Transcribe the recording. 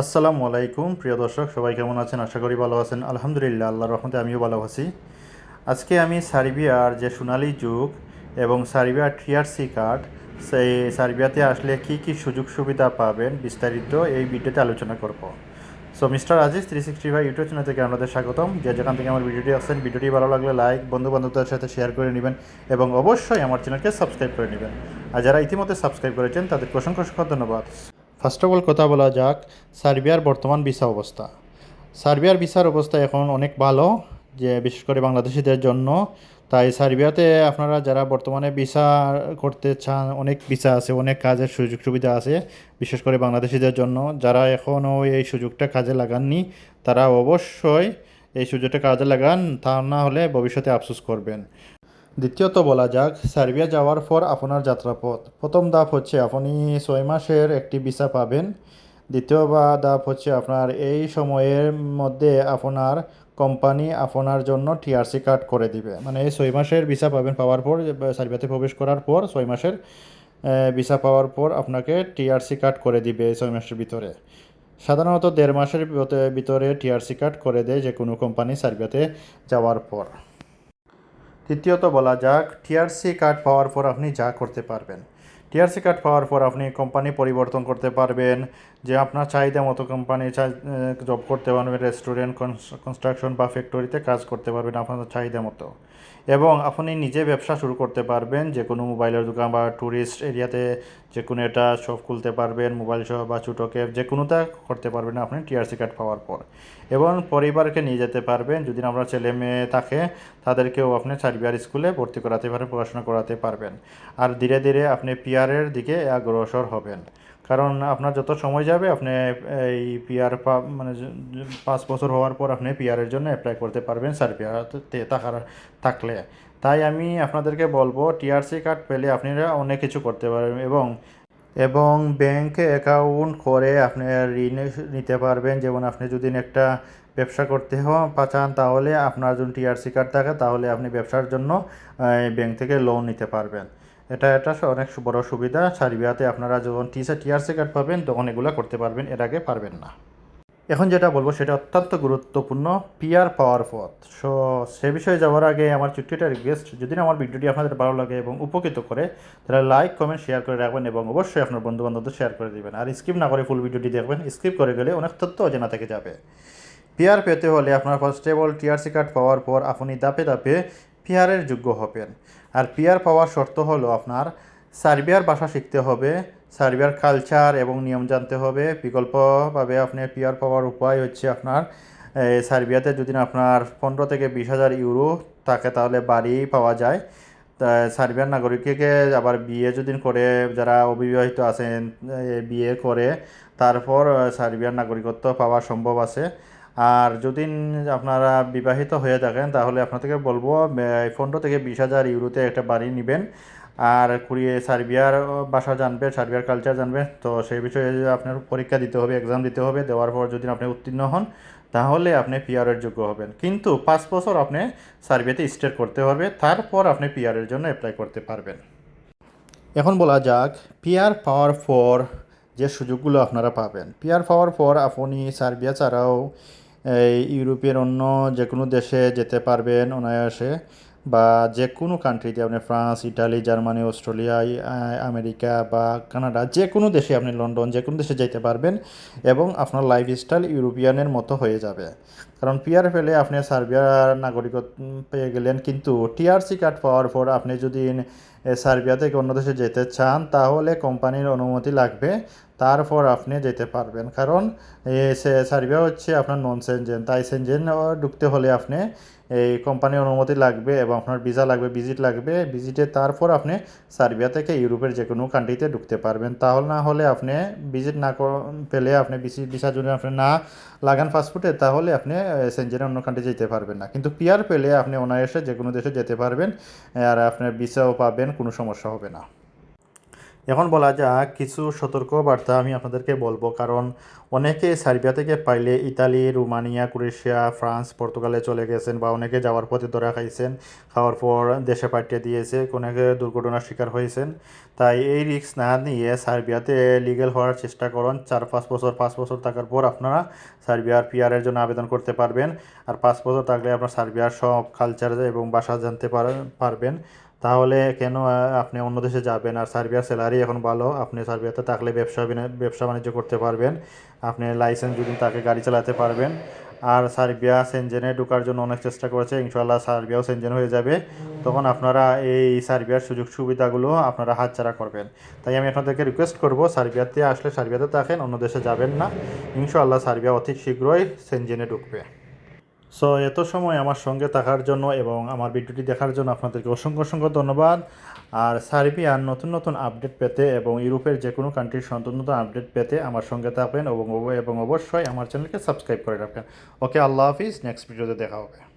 আসসালামু আলাইকুম, প্রিয় দর্শক, সবাই কেমন আছেন? আশা করি ভালো আছেন। আলহামদুলিল্লাহ, আল্লাহর রহমতে আমিও ভালো আছি। আজকে আমি সার্বিয়ার যে সোনালী যুগ এবং সার্বিয়ার টিআরসি কার্ড, সেই সার্বিয়াতে আসলে কি কি সুযোগ সুবিধা পাবেন বিস্তারিত এই ভিডিওতে আলোচনা করব। So mister Aziz three sixty five YouTube channel থেকে আপনাদের স্বাগতম। যে যেখান থেকে আমার ভিডিওটি আসছেন ভিডিওটি ভালো লাগলে লাইক বন্ধু বান্ধবদের সাথে শেয়ার করে নেবেন এবং অবশ্যই আমার চ্যানেলকে সাবস্ক্রাইব করে নেবেন। আর যারা ইতিমধ্যে সাবস্ক্রাইব করেছেন অসংখ্য অসংখ্য ধন্যবাদ। ফার্স্ট অফ অল কথা বলা যাক সার্বিয়ার বর্তমান ভিসা অবস্থা। সার্বিয়ার ভিসার অবস্থা এখন অনেক ভালো, যে বিশেষ করে বাংলাদেশিদের জন্য। তাই সার্বিয়াতে আপনারা যারা বর্তমানে ভিসা করতে চান, অনেক ভিসা আছে, অনেক কাজের সুযোগ সুবিধা আছে, বিশেষ করে বাংলাদেশিদের জন্য। যারা এখনও এই সুযোগটা কাজে লাগাননি, তারা অবশ্যই এই সুযোগটা কাজে লাগান, তা না হলে ভবিষ্যতে আফসোস করবেন। দ্বিতীয়ত বলা যাক, সার্বিয়া যাওয়ার পর আপনার যাত্রাপথ। প্রথম ধাপ হচ্ছে আপনি ছয় মাসের একটি ভিসা পাবেন। দ্বিতীয় বা ধাপ হচ্ছে আপনার এই সময়ের মধ্যে আপনার কোম্পানি আপনার জন্য টিআরসি কার্ড করে দিবে। মানে এই ছয় মাসের ভিসা পাবেন পাওয়ার পর সার্বিয়াতে প্রবেশ করার পর ছয় মাসের ভিসা পাওয়ার পর আপনাকে টিআরসি কার্ড করে দিবে এই ছয় মাসের ভিতরে। সাধারণত দেড় মাসের ভিতরে- টিআরসি কার্ড করে দেয় যে কোনো কোম্পানি সার্বিয়াতে যাওয়ার পর। তৃতীয়ত বলা যাক টিআরসি কার্ড পাওয়ার পর আপনি যা করতে পারবেন। টিআরসি কার্ড পাওয়ার পর আপনি কোম্পানি পরিবর্তন করতে পারবেন, যে আপনার চাহিদা মতো কোম্পানি জব করতে পারবেন রেস্টুরেন্ট কনস্ট্রাকশন বা ফ্যাক্টরিতে কাজ করতে পারবেন আপনার চাহিদা মতো। এবং আপনি নিজে ব্যবসা শুরু করতে পারবেন, যে কোনো মোবাইলের দোকান বা ট্যুরিস্ট এরিয়াতে যে কোনো একটা শপ খুলতে পারবেন, মোবাইল শপ বা ছোটো ক্যাব যে কোনোটা করতে পারবেন আপনি টিআরসি কার্ড পাওয়ার পর। এবং পরিবারকে নিয়ে যেতে পারবেন, যদি আপনার ছেলে মেয়ে থাকে, তাদেরকেও আপনি সার্বিয়ার স্কুলে ভর্তি করাতে পারেন, পড়াশোনা করাতে পারবেন। আর ধীরে ধীরে আপনি পিয়ারের দিকে অগ্রসর হবেন। কারণ আপনার যত সময় যাবে, আপনি, এই পিয়ার মানে পাঁচ বছর হওয়ার পর আপনি পিয়ারের জন্য অ্যাপ্লাই করতে পারবেন সার্বিয়াতে থাকার থাকলে। তাই আমি আপনাদেরকে বলব টিআরসি কার্ড পেলে আপনারা অনেক কিছু করতে পারবেন এবং এবং ব্যাংকে অ্যাকাউন্ট করে আপনি ঋণ নিতে পারবেন। যেমন আপনি যদি একটা ব্যবসা করতে চান, তাহলে আপনার যদি টিআরসি কার্ড থাকে, তাহলে আপনি ব্যবসার জন্য ব্যাংক থেকে লোন নিতে পারবেন। এটা একটা স- অনেক বড় সুবিধা। সার্বিয়াতে আপনারা যখন টিসা টিআরসি কার্ড পাবেন, তখন এগুলো করতে পারবেন, এর আগে পারবেন না। এখন যেটা বলব, সেটা অত্যন্ত গুরুত্বপূর্ণ পিয়ার পাওয়ার পথ। সো সে বিষয়ে যাওয়ার আগে আমার একটা রিকোয়েস্ট যদি আমার ভিডিওটি আপনাদের ভালো লাগে এবং উপকৃত করে, তাহলে লাইক কমেন্ট শেয়ার করে রাখবেন এবং অবশ্যই আপনার বন্ধু বান্ধবদের শেয়ার করে দিবেন। আর স্কিপ না করে ফুল ভিডিওটি দেখবেন স্কিপ করে গেলে অনেক তথ্য অজানা থেকে যাবে। পিয়ার পেতে হলে আপনার ফার্স্ট টিআরসি কার্ড পাওয়ার পর আপনি ধাপে ধাপে পিয়ারের যোগ্য হবেন। আর পিয়ার পাওয়ার শর্ত হলো আপনার সার্বিয়ার ভাষা শিখতে হবে, সার্বিয়ার কালচার এবং নিয়ম জানতে হবে। বিকল্পভাবে আপনি পিয়ার পাওয়ার উপায় হচ্ছে আপনার সার্বিয়াতে যদি আপনার পনেরো থেকে বিশ হাজার ইউরো থাকে তাহলে বাড়ি পাওয়া যায়। সার্বিয়ার নাগরিককে আবার বিয়ে যদি করে, যারা অবিবাহিত আছেন বিয়ে করে, তারপর সার্বিয়ার নাগরিকত্ব পাওয়া সম্ভব আছে। আর যদি আপনারা বিবাহিত হয়ে থাকেন, তাহলে আপনাদেরকে বলব পনেরো থেকে বিশ হাজার ইউরোতে একটা বাড়ি নেবেন। আর কুড়িয়ে সার্বিয়ার ভাষা জানবে সার্বিয়ার কালচার জানবে তো সেই বিষয়ে আপনার পরীক্ষা দিতে হবে এক্সাম দিতে হবে। দেওয়ার পর যদি আপনি উত্তীর্ণ হন, তাহলে আপনি পিআরের যোগ্য হবেন। কিন্তু পাঁচ বছর আপনি সার্বিয়াতে স্টে করতে হবে। তারপর আপনি পিআরের জন্য অ্যাপ্লাই করতে পারবেন। এখন বলা যাক পিয়ার পাওয়ার পর যে সুযোগগুলো আপনারা পাবেন। পিয়ার পাওয়ার পর আপনি সার্বিয়া ছাড়াও ইউরোপের অন্য যে কোনো দেশে যেতে পারবেন অনায়াসে। বা যে কোনো কান্ট্রিতে আপনি France Italy Germany Australia America বা কানাডা যে কোনো দেশে আপনি লন্ডন যে কোনো দেশে যেতে পারবেন এবং আপনার লাইফস্টাইল ইউরোপিয়ানের মতো হয়ে যাবে। কারণ পিয়ার পেলে আপনি সার্বিয়ার নাগরিকত্ব পেয়ে গেলেন, কিন্তু টিআরসি কার্ড পাওয়ার পর আপনি যদি সার্বিয়া থেকে অন্য দেশে যেতে চান, তাহলে কোম্পানির অনুমতি লাগবে, তারপর আপনি যেতে পারবেন। কারণ সার্বিয়া হচ্ছে আপনার নন সেনজেন তাই সেনজেন ঢুকতে হলে আপনি এই কোম্পানির অনুমতি লাগবে এবং আপনার ভিসা লাগবে ভিজিট লাগবে। ভিজিটে তারপর আপনি সার্বিয়া থেকে ইউরোপের যে কোনো কান্ট্রিতে ঢুকতে পারবেন। তাহলে না হলে আপনি ভিজিট না পেলে আপনি ভিসি যদি আপনি না লাগান পাসপোর্টে তাহলে আপনি সেনজেনের অন্য কান্ট্রি যেতে পারবেন না। কিন্তু পিয়ার পেলে আপনি অনায়াসে যে কোনো দেশে যেতে পারবেন। আর আপনার ভিসাও পাবেন, কোনো সমস্যা হবে না। এখন বলা যাক, কিছু সতর্কবার্তা আমি আপনাদেরকে বলব। কারণ অনেকে সার্বিয়া থেকে পাইলে ইতালি, রোমানিয়া, ক্রোয়েশিয়া, ফ্রান্স, পর্তুগালে চলে গেছেন বা অনেকে যাওয়ার পথে ধরা খাইছেন। খাওয়ার পর দেশে পাঠিয়ে দিয়েছে অনেকে দুর্ঘটনার শিকার হয়েছেন। তাই এই রিস্ক না নিয়ে সার্বিয়াতে লিগেল হওয়ার চেষ্টা করুন। চার, পাঁচ বছর পাঁচ বছর থাকার পর আপনারা সার্বিয়ার পিআরের জন্য আবেদন করতে পারবেন। আর পাঁচ বছর থাকলে আপনার সার্বিয়ার সব কালচার এবং ভাষা জানতে পার- পারবেন। তাহলে কেন আপনি অন্য দেশে যাবেন? আর সার্বিয়ার স্যালারি এখন ভালো, আপনি সার্বিয়াতে থাকলে ব্যবসা ব্যবসা বাণিজ্য করতে পারবেন। আপনি লাইসেন্স যদি তাকে গাড়ি চালাতে পারবেন। আর সার্বিয়া সেনজেনে ঢোকার জন্য অনেক চেষ্টা করেছে ইনশাল্লাহ সার্বিয়াও সেনজেন হয়ে যাবে। তখন আপনারা এই সার্বিয়ার সুযোগ সুবিধাগুলো আপনারা হাতছাড়া করবেন। তাই আমি আপনাদেরকে রিকোয়েস্ট করব, সার্বিয়াতে আসলে সার্বিয়াতে থাকেন, অন্য দেশে যাবেন না। ইনশাল্লাহ সার্বিয়া অতি শীঘ্রই সেনজেনে ঢুকবে। সো এত সময় আমার সঙ্গে থাকার জন্য এবং আমার ভিডিওটি দেখার জন্য আপনাদেরকে অসংখ্য অসংখ্য ধন্যবাদ। আর সার্বিয়ার নতুন নতুন আপডেট পেতে এবং ইউরোপের যে কোনো কান্ট্রির নতুন নতুন আপডেট পেতে আমার সঙ্গে থাকবেন এবং এবং অবশ্যই আমার চ্যানেলকে সাবস্ক্রাইব করে রাখবেন। ওকে আল্লাহ হাফিজ নেক্সট ভিডিওতে দেখা হবে।